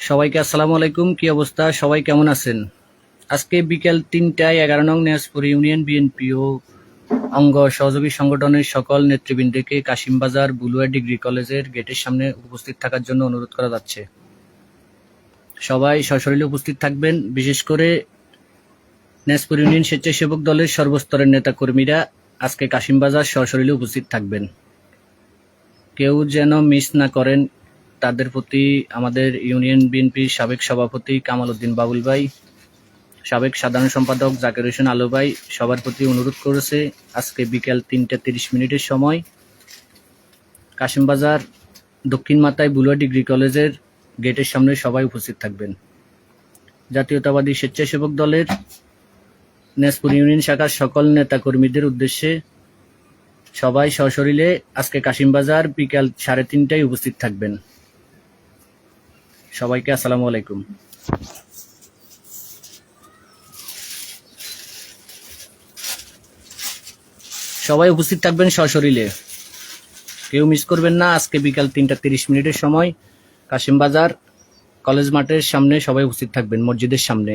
সবাইকে আসসালামু আলাইকুম, কি অবস্থা? সবাই কেমন আছেন? আজকে বিকেল তিনটায় এগারো নং নিয়াজপুর ইউনিয়ন বিএনপি ও অঙ্গ সহযোগী সংগঠনের সকল নেতৃবৃন্দকে কাশিমবাজার বুলুয়া ডিগ্রি কলেজের গেটের সামনে উপস্থিত থাকার জন্য অনুরোধ করা যাচ্ছে। সবাই সশরীরে উপস্থিত থাকবেন। বিশেষ করে নিয়াজপুর ইউনিয়ন স্বেচ্ছাসেবক দলের সর্বস্তরের নেতাকর্মীরা আজকে কাশিমবাজার সশরীরে উপস্থিত থাকবেন। কেউ যেন মিস না করেন তাদের প্রতি আমাদের ইউনিয়ন বিএনপির সাবেক সভাপতি কামাল উদ্দিন বাবুল ভাই, সাবেক সাধারণ সম্পাদক জাকির হোসেন আলু ভাই সবার প্রতি অনুরোধ করেছে আজকে বিকেল তিনটা তিরিশ মিনিটের সময়। কাশিমবাজার দক্ষিণ মাতায় বুলুয়া ডিগ্রি কলেজের গেটের সামনে সবাই উপস্থিত থাকবেন। জাতীয়তাবাদী স্বেচ্ছাসেবক দলের নেসপুর ইউনিয়ন শাখার সকল নেতাকর্মীদের উদ্দেশ্যে সবাই সশরীরে আজকে কাশিমবাজার বিকাল সাড়ে তিনটায় উপস্থিত থাকবেন। সবাইকে আসসালামু আলাইকুম। সবাই উপস্থিত থাকবেন সশরীরে। কেউ মিস করবেন না, আজকে বিকাল তিনটা তিরিশ মিনিটের সময়। কাশিমবাজার কলেজ মাঠের সামনে সবাই উপস্থিত থাকবেন, মসজিদের সামনে।